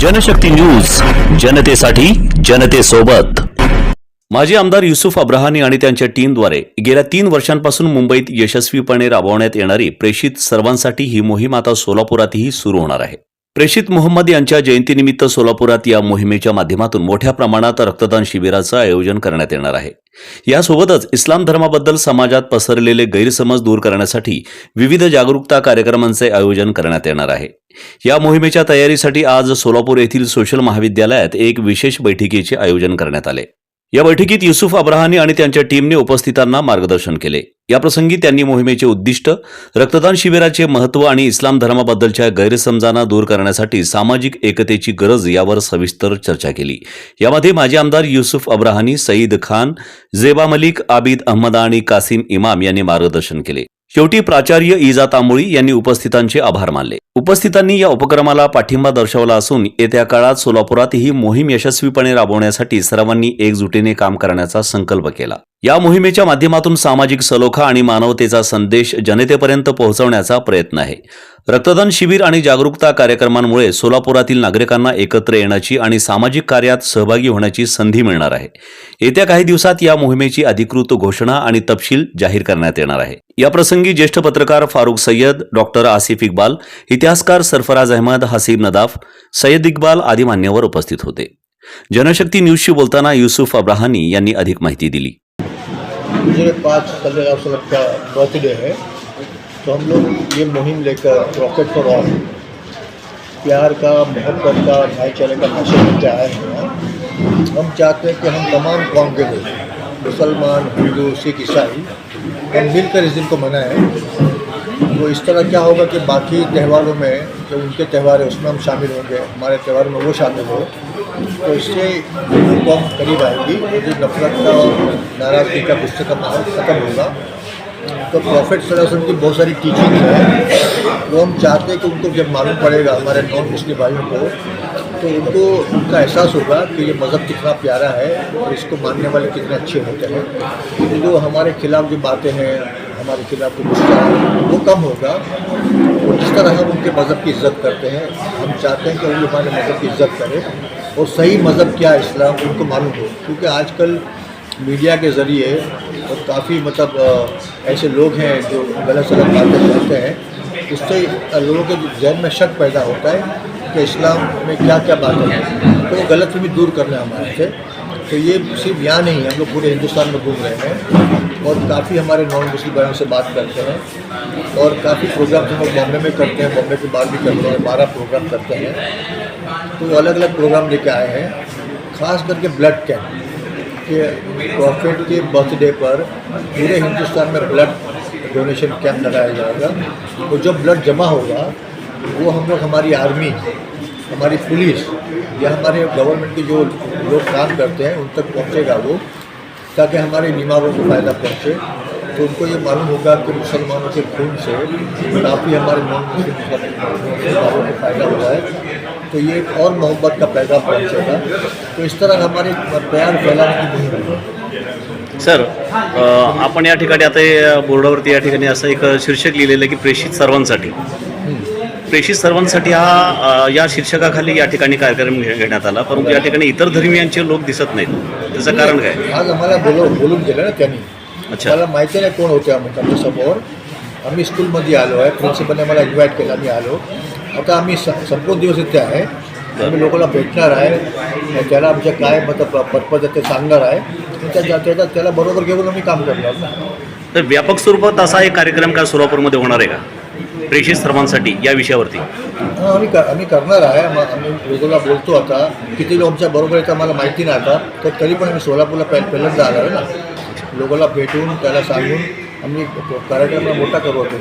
Janshakti news जनतेसाठी जनतेसोबत. माजी आमदार युसुफ अब्राहानी आणि त्यांच्या टीमद्वारे गेल्या तीन वर्षांपासून मुंबईत यशस्वीपणे राबवण्यात येणारी प्रेषित सर्वांसाठी ही मोहीम आता सोलापुरातही सुरू होणार आहे. प्रेषित मोहम्मद यांच्या जयंतीनिमित्त सोलापुरात या मोहिमेच्या माध्यमातून मोठ्या प्रमाणात रक्तदान शिबिराचं आयोजन करण्यात येणार आहे. यासोबतच इस्लाम धर्माबद्दल समाजात पसरलेले गैरसमज दूर करण्यासाठी विविध जागरूकता कार्यक्रमांचे आयोजन करण्यात येणार आहे. या मोहिमेच्या तयारीसाठी आज सोलापूर येथील सोशल महाविद्यालयात एक विशेष बैठकीचे आयोजन करण्यात आले. या बैठकीत युसुफ अब्राहानी आणि त्यांच्या टीमने उपस्थितांना मार्गदर्शन केले. याप्रसंगी त्यांनी मोहिमेचे उद्दिष्ट रक्तदान शिबिराचे महत्त्व आणि इस्लाम धर्माबद्दलच्या गैरसमजांना दूर करण्यासाठी सामाजिक एकतेची गरज यावर सविस्तर चर्चा केली. यामध्ये माजी आमदार युसुफ अब्राहानी सईद खान झेबा मलिक आबिद अहमदा आणि कासिम इमाम यांनी मार्गदर्शन केले. शेवटी प्राचार्य इजा तांबोळी यांनी उपस्थितांचे आभार मानले. उपस्थितांनी या उपक्रमाला पाठिंबा दर्शवला असून येत्या काळात सोलापुरात ही मोहीम यशस्वीपणे राबवण्यासाठी सर्वांनी एकजुटीने काम करण्याचा संकल्प केला. या मोहिमेच्या माध्यमातून सामाजिक सलोखा आणि मानवतेचा संदेश जनतेपर्यंत पोहोचवण्याचा प्रयत्न आहे. रक्तदान शिबिर आणि जागरूकता कार्यक्रमांमुळे सोलापुरातील नागरिकांना एकत्र येण्याची आणि सामाजिक कार्यात सहभागी होण्याची संधी मिळणार आहे. येत्या काही दिवसात या मोहिमेची अधिकृत घोषणा आणि तपशील जाहीर करण्यात येणार आहे. याप्रसंगी ज्येष्ठ पत्रकार फारुख सय्यद डॉक्टर आसिफ इक्बाल इतिहासकार सरफराज अहमद हसीब नदाफ सय्यद इक्बाल आदी मान्यवर उपस्थित होते. जनशक्ती न्यूजशी बोलताना युसुफ अब्राहानी यांनी अधिक माहिती दिली. गुजरे पाँच सल्लल्लाहु सौ वसल्लम का बर्थडे है तो हम लोग ये मुहिम लेकर रॉकेट फॉर ऑल प्यार का, मोहब्बत का, भाईचारे का भाषण लेके आए हैं हम चाहते हैं कि हम तमाम कौम के लोग मुसलमान, हिंदू, सिख, ईसाई, हम मिलकर इस दिन को मनाएँ। तो इस तरह क्या होगा कि बाकी त्योहारों में, जो उनके त्यौहार है, उसमें हम शामिल होंगे, हमारे त्यौहार में वो शामिल हो तो इससे हिंदू कौम करीब आएगी, जो नफरत का और नाराज़गी का गुस्से का माहौल ख़त्म होगा। तो प्रॉफिट सल्लल्लाहु की बहुत सारी टीचिंग है, वो हम चाहते हैं कि उनको जब मालूम पड़ेगा हमारे नॉन मुस्लिम भाइयों को तो उनको उनका एहसास होगा कि ये मज़हब कितना प्यारा है और इसको मानने वाले कितने अच्छे होते हैं। तो जो हमारे खिलाफ जो बातें हैं हमारे खिलाफ जो वो कम होगा। और जिस तरह हम उनके मज़हब की इज़्ज़त करते हैं, हम चाहते हैं कि वो हमारे मज़हब की इज़्ज़त करें। और सही मज़हब क्या इस्लाम, उनको मालूम हो। क्योंकि आजकल मीडिया के ज़रिए और काफ़ी मतलब ऐसे लोग हैं जो गलत सलत बातें करते हैं, उससे लोगों के जहन में शक पैदा होता है कि इस्लाम में क्या क्या बातें हैं। तो वो गलत भी दूर करना है हमारे से। तो ये सिर्फ़ यहाँ नहीं, हम लोग पूरे हिंदुस्तान में घूम रहे हैं और काफ़ी हमारे नॉन मुस्लिम भाइयों से बात करते हैं और काफ़ी प्रोग्राम हम लोग बॉम्बे में करते हैं बॉम्बे के बाहर भी करते हैं, बारह प्रोग्राम करते हैं। तो अलग अलग प्रोग्राम लेके आए हैं, खास करके ब्लड कैंप कि प्रॉफिट के बर्थडे पर पूरे हिंदुस्तान में ब्लड डोनेशन कैंप लगाया जाएगा। और तो जब ब्लड जमा होगा, वो हम लोग हमारी आर्मी हमारी पुलिस या हमारे गवर्नमेंट के जो लोग काम करते हैं उन तक पहुंचेगा वो ताकि हमारे बीमारों को फ़ायदा पहुंचे। तो उनको ये मालूम होगा कि मुसलमानों के खून से काफ़ी हमारे नॉन मुस्लिम मुसलमानों को फ़ायदा हुआ है। तो ये एक और मोहब्बत का पैगाम पहुँचेगा। तो इस तरह हमारे प्यार फैलाने की मुहिम है। सर आपण या ठिकाणी आता बोर्डावरती या ठिकाणी असं एक शीर्षक लिहिलेलं आहे की प्रेषित सर्वांसाठी. प्रेषित सर्वांसाठी हा या शीर्षकाखाली या ठिकाणी कार्यक्रम घे- घेण्यात आला. परंतु या ठिकाणी इतर धर्मियांचे लोक दिसत नाहीत. त्याचं कारण काय? आज आम्हाला बोलव बोलून गेलं ना त्यांनी. अच्छा. मला माहिती नाही कोण होते आम्ही त्यांच्यासमोर. आम्ही स्कूलमध्ये आलो आहे. प्रिन्सिपलने मला इन्व्हाइट केलं मी आलो. आता आम्ही स संपूर्ण दिवस इथे आहे. आम्ही लोकांना भेटणार आहे. त्याला आमच्या काय मतलब पर्पज आहे ते सांगणार आहे. आणि त्याच्या त्याच्या त्याला बरोबर घेऊन आम्ही काम करणार ना. तर व्यापक स्वरूपात असा एक कार्यक्रम काय सोलापूरमध्ये होणार आहे का? प्रेषित सर्वांसाठी या विषयावरती. आम्ही कर आम्ही करणार आहे. मग आम्ही वेगळा बोलतो आता. किती लोक बरोबर येतं मला माहिती नाही आता. तर तरी पण आम्ही सोलापूरला पॅ पहिल्यांदा आलो आहे ना. लोकांना भेटून त्याला सांगून आम्ही कार्यक्रम मोठा करू होतो